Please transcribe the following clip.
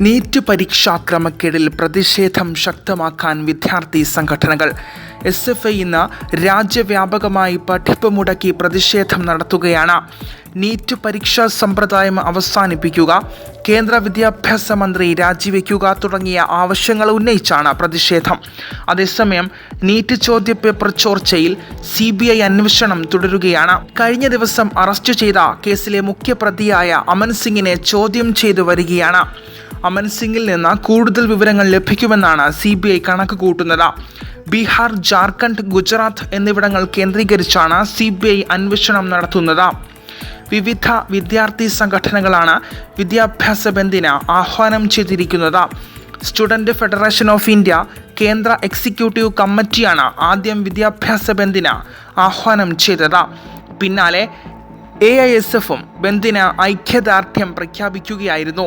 NEET പരീക്ഷാക്രമക്കേടിൽ പ്രതിഷേധം ശക്തമാക്കാൻ വിദ്യാർത്ഥി സംഘടനകൾ. എസ് എഫ് ഐ ഇന്ന് രാജ്യവ്യാപകമായി പഠിപ്പ് മുടക്കി പ്രതിഷേധം നടത്തുകയാണ്. നീറ്റ് പരീക്ഷാ സമ്പ്രദായം അവസാനിപ്പിക്കുക കേന്ദ്ര വിദ്യാഭ്യാസ മന്ത്രി രാജിവെക്കുക തുടങ്ങിയ ആവശ്യങ്ങൾ ഉന്നയിച്ചാണ് പ്രതിഷേധം. അതേസമയം നീറ്റ് ചോദ്യപേപ്പർ ചോർച്ചയിൽ സി ബി ഐ അന്വേഷണം തുടരുകയാണ്. കഴിഞ്ഞ ദിവസം അറസ്റ്റ് ചെയ്ത കേസിലെ മുഖ്യപ്രതിയായ അമൻ സിംഗിനെ ചോദ്യം ചെയ്തു വരികയാണ്. അമൻ സിംഗിൽ നിന്ന് കൂടുതൽ വിവരങ്ങൾ ലഭിക്കുമെന്നാണ് സി ബി ഐ കണക്ക് കൂട്ടുന്നത്. ബീഹാർ ജാർഖണ്ഡ് ഗുജറാത്ത് എന്നിവിടങ്ങൾ കേന്ദ്രീകരിച്ചാണ് സി ബി ഐ അന്വേഷണം നടത്തുന്നത്. വിവിധ വിദ്യാർത്ഥി സംഘടനകളാണ് വിദ്യാഭ്യാസ ബന്ദിന് ആഹ്വാനം ചെയ്തിരിക്കുന്നത്. സ്റ്റുഡന്റ് ഫെഡറേഷൻ ഓഫ് ഇന്ത്യ കേന്ദ്ര എക്സിക്യൂട്ടീവ് കമ്മിറ്റിയാണ് ആദ്യം വിദ്യാഭ്യാസ ബന്ദിന് ആഹ്വാനം ചെയ്തത്. പിന്നാലെ എ ഐ എസ് എഫും ബന്ദിന് ഐക്യദാർഢ്യം പ്രഖ്യാപിക്കുകയായിരുന്നു.